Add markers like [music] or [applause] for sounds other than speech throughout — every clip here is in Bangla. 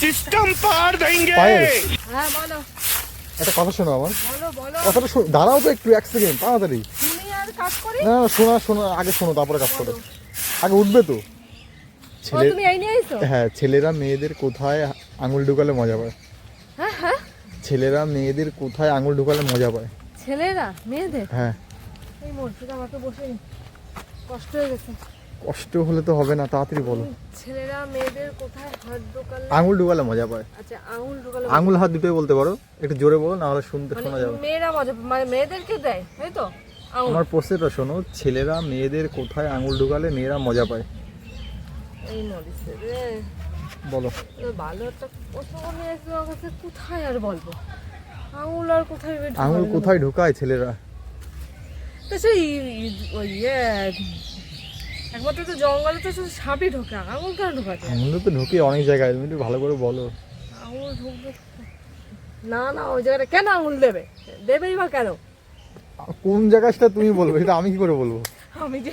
সিস্টেম পার দেंगे হ্যাঁ বলো। একটা কথা শোনো আমার। বলো বলো। দাঁড়াও তো একটু এক সেকেন্ড তাড়াতাড়ি। না শোনা শোনা আগে শোনো তারপরে কাজ করো। আগে উঠবে তো। ছেলে হ্যাঁ ছেলেরা মেয়েদের কোথায় আঙুল ঢুকালে মজা পায়? হ্যাঁ, হ্যাঁ। ছেলেরা মেয়েদের কোথায় আঙুল ঢুকালে মজা পায়? ছেলেরা মেয়েদের? হ্যাঁ। এই মূর্তিটা আমাকে বসে কষ্ট হয়ে গেছে। কষ্ট হলে তো হবে না তাড়াতাড়ি বলো। ছেলেরা মেয়েদের কোথায় হাত ঢোকালে? আঙুল ঢুকালে মজা পায়। আচ্ছা আঙুল ঢোকালে আঙুল হাত দুটোই বলতে পারো একটু জোরে বলো না হলে শুনতে শোনা মানে যাবে। মেয়েরা মজা মানে মেয়েদেরকে দেয় তাই তো? আমার প্রশ্নটা শোনো ছেলেরা মেয়েদের কোথায় আঙুল ঢুকালে মেয়েরা মজা পায়? এই মরিছে রে। বলো। ভালো একটা প্রশ্ন নিয়ে এসে কাছে কোথায় আর বলব? আঙুল আর কোথায় আঙুল কোথায় ঢুকায় ছেলেরা? তো সেই ওই ইয়ে একমাত্র তো জঙ্গলে তো শুধু সাপই ঢোকে আঙুল কেন ঢোকাতে? আঙুল তো ঢুকে অনেক জায়গায় তুমি একটু ভালো করে বলো। আঙুল ঢুকবে না না ওই জায়গাটা কেন আঙুল দেবে? দেবেই বা কেন? কোন জায়গা সেটা তুমি বলবে সেটা আমি কি করে বলব? আমি যে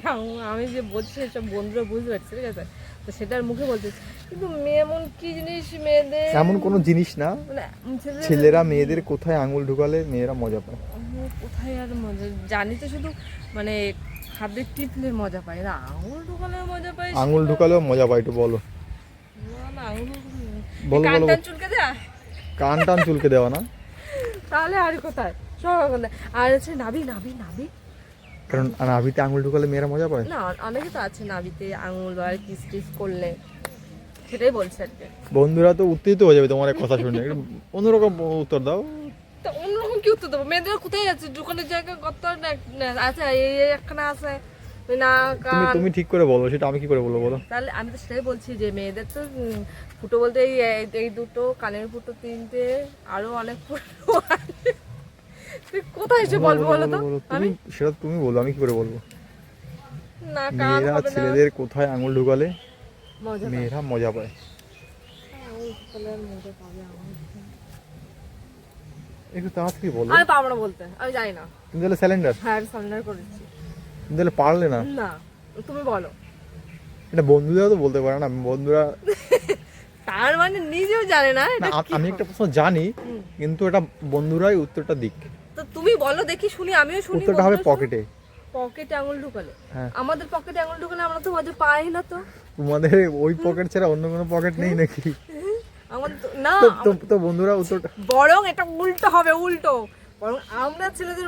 আমি যে বলছি সব বন্ধুরা বুঝতে পারছি ঠিক আছে? তো সেটার মুখে বলতে কিন্তু মেয়ে এমন কি জিনিস মেয়েদের? এমন কোনো জিনিস না। মানে ছেলেরা মেয়েদের কোথায় আঙুল ঢুকালে মেয়েরা মজা পায়। কোথায় আর মজা? জানি তো শুধু মানে হাতে টিপলে মজা পায়। না আঙুল ঢুকালে মজা পায় আঙুল ঢুকালেও মজা পায় একটু বলো। বলো, কান বলো। টান চুলকে দেয়া? কান টান চুলকে দেওয়া না? তাহলে আর কোথায়? সব আর হচ্ছে নাবি নাবি নাবি কারণ নাভিতে আঙুল ঢুকালে মেয়েরা মজা পায়? না অনেকে তো আছে নাবিতে আঙুল আর কিস টিস করলে। সেটাই বলছে আর বন্ধুরা তো উত্তেজিত হয়ে যাবে তোমার কথা শুনে। অন্যরকম উত্তর দাও। তো অন্যরকম কি উত্তর দেবো? মেয়েদের কোথায় আছে? দোকানের জায়গা কত? না- আছে এই একখানা আছে। না কান তুমি ঠিক করে বলো সেটা আমি কি করে বলব বলো? তাহলে আমি তো সেটাই বলছি যে মেয়েদের তো ফুটো বলতে এই এই- দুটো কানের ফুটো তিনটে আরও অনেক ফুটো কোথায় এসে বলব বলো তো? তুমি সেটা তুমি বলো আমি কি করে বলব? না কান মেয়েরা ছেলেদের কোথায় আঙুল ঢুকালে। মেয়েরা মজা পায়। আঙুল ঢোকালে মজা পাবে আঙুল। একটু তাড়াতাড়ি বলো। আমি পারব না বলতে আমি জানি না। তুমি তাহলে স্যালেন্ডার হ্যাঁ আমি করেছি। তুমি তাহলে পারলে না? না তুমি বলো। এটা বন্ধুরা তো বলতে পারে না বন্ধুরা [laughs] তার মানে নিজেও জানে না এটা আমি একটা প্রশ্ন জানি কিন্তু এটা বন্ধুরাই উত্তরটা দিক। তো তুমি বলো দেখি শুনি আমিও শুনি উত্তরটা হবে পকেটে পকেটে আঙুল ঢুকালে। হ্যাঁ। আমাদের পকেটে আঙুল ঢুকালে আমরা তো মজা পাই না তো। তোমাদের ওই পকেট ছাড়া অন্য কোনো পকেট নেই নাকি? [laughs] না তো- বন্ধুরা উত্তরটা বরং এটা উল্টো হবে উল্টো। বরং আমরা ছেলেদের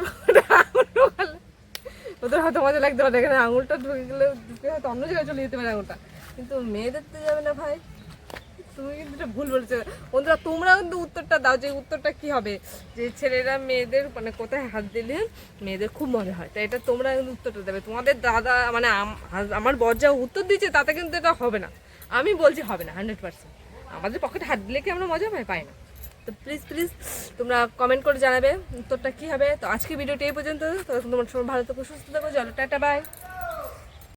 ওদের হয়তো মজা লাগতে পারে এখানে আঙুলটা ঢুকে গেলে হয়তো অন্য জায়গায় চলে যেতে পারে আঙুলটা। কিন্তু মেয়েদের তো যাবে না ভাই। তুমি কিন্তু এটা ভুল বলছো। বন্ধুরা তোমরা কিন্তু উত্তরটা দাও যে উত্তরটা কি হবে। যে ছেলেরা মেয়েদের মানে কোথায় হাত দিলে মেয়েদের খুব মজা হয়। তাই এটা তোমরা কিন্তু উত্তরটা দেবে। তোমাদের দাদা মানে আমার বর যা উত্তর দিচ্ছে তাতে কিন্তু এটা হবে না। আমি বলছি হবে না হান্ড্রেড পার্সেন্ট আমাদের পকেটে হাত দিলে কি আমরা মজা পাই? পাই না। তো প্লিজ প্লিজ তোমরা কমেন্ট করে জানাবে, উত্তরটা কী হবে? তো আজকে ভিডিওটি এই পর্যন্ত। তোমার সময় ভালো থেকো, সুস্থ থাকো, চলো, টাটা বাই